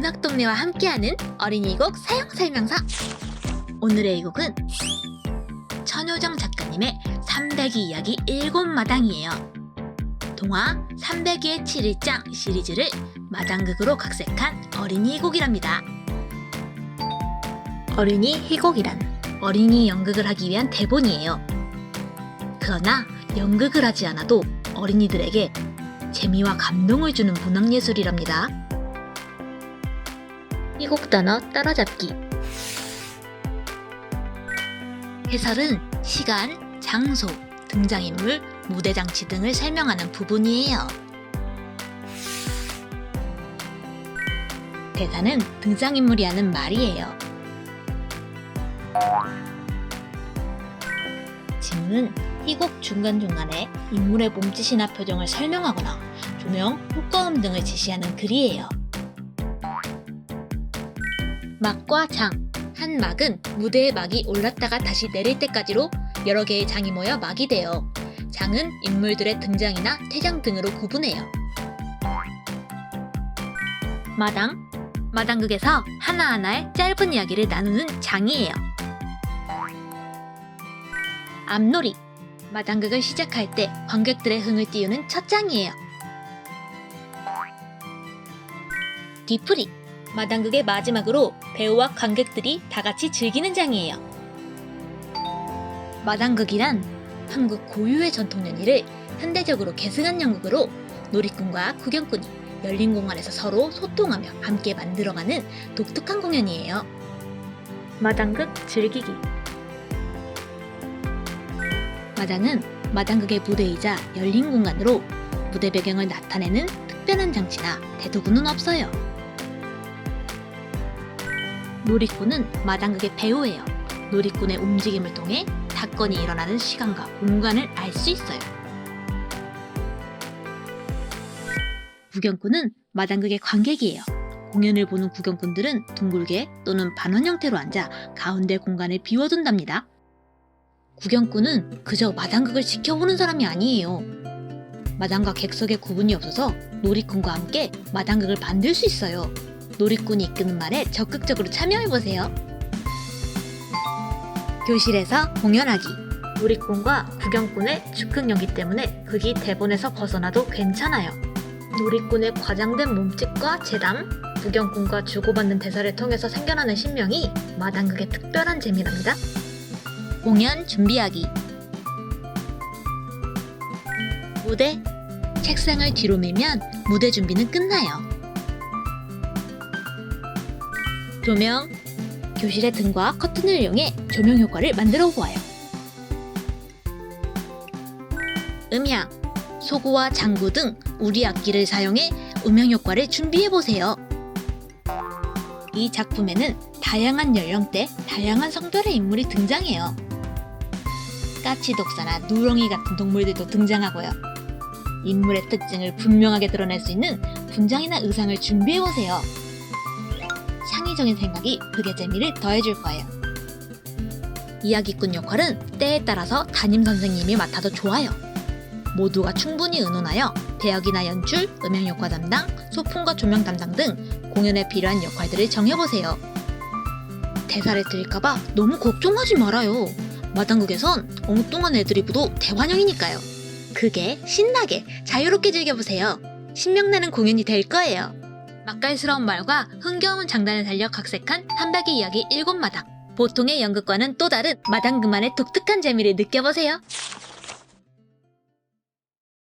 문학동네와 함께하는 어린이곡 사용 설명서. 오늘의 이 곡은 천효정 작가님의 300이 이야기 7마당이에요. 동화 302의 7일장 시리즈를 마당극으로 각색한 어린이 곡이랍니다. 어린이 희곡이란 어린이 연극을 하기 위한 대본이에요. 그러나 연극을 하지 않아도 어린이들에게 재미와 감동을 주는 문학예술이랍니다. 희곡 단어 따라잡기 해설은 시간, 장소, 등장인물, 무대 장치 등을 설명하는 부분이에요. 대사는 등장인물이 하는 말이에요. 질문 희곡 중간중간에 인물의 몸짓이나 표정을 설명하거나 조명, 효과음 등을 제시하는 글이에요. 막과 장 한 막은 무대에 막이 올랐다가 다시 내릴 때까지로 여러 개의 장이 모여 막이 돼요. 장은 인물들의 등장이나 퇴장 등으로 구분해요. 마당 마당극에서 하나하나의 짧은 이야기를 나누는 장이에요. 앞놀이 마당극을 시작할 때 관객들의 흥을 띄우는 첫 장이에요. 뒤풀이 마당극의 마지막으로 배우와 관객들이 다 같이 즐기는 장이에요. 마당극이란 한국 고유의 전통 연희를 현대적으로 계승한 연극으로 놀이꾼과 구경꾼이 열린 공간에서 서로 소통하며 함께 만들어가는 독특한 공연이에요. 마당극 즐기기 마당은 마당극의 무대이자 열린 공간으로 무대 배경을 나타내는 특별한 장치나 대도구는 없어요. 놀이꾼은 마당극의 배우예요. 놀이꾼의 움직임을 통해 사건이 일어나는 시간과 공간을 알 수 있어요. 구경꾼은 마당극의 관객이에요. 공연을 보는 구경꾼들은 둥글게 또는 반원 형태로 앉아 가운데 공간을 비워둔답니다. 구경꾼은 그저 마당극을 지켜보는 사람이 아니에요. 마당과 객석의 구분이 없어서 놀이꾼과 함께 마당극을 만들 수 있어요. 놀이꾼이 이끄는 말에 적극적으로 참여해보세요. 교실에서 공연하기. 놀이꾼과 구경꾼의 즉흥연기 때문에 극이 대본에서 벗어나도 괜찮아요. 놀이꾼의 과장된 몸짓과 재담, 구경꾼과 주고받는 대사를 통해서 생겨나는 신명이 마당극의 특별한 재미랍니다. 공연 준비하기. 무대. 책상을 뒤로 밀면 무대 준비는 끝나요. 조명. 교실의 등과 커튼을 이용해 조명 효과를 만들어 보아요. 음향. 소구와 장구 등 우리 악기를 사용해 음향 효과를 준비해 보세요. 이 작품에는 다양한 연령대, 다양한 성별의 인물이 등장해요. 까치독사나 누렁이 같은 동물들도 등장하고요. 인물의 특징을 분명하게 드러낼 수 있는 분장이나 의상을 준비해 보세요. 창의적인 생각이 극의 재미를 더해줄 거예요. 이야기꾼 역할은 때에 따라서 담임 선생님이 맡아도 좋아요. 모두가 충분히 의논하여 배역이나 연출, 음향 효과 담당, 소품과 조명 담당 등 공연에 필요한 역할들을 정해보세요. 대사를 들을까봐 너무 걱정하지 말아요. 마당극에선 엉뚱한 애드리브도 대환영이니까요. 그게 신나게 자유롭게 즐겨보세요. 신명나는 공연이 될 거예요. 맛깔스러운 말과 흥겨운 장단을 살려 각색한 300의 이야기 7마당. 보통의 연극과는 또 다른 마당 그만의 독특한 재미를 느껴보세요.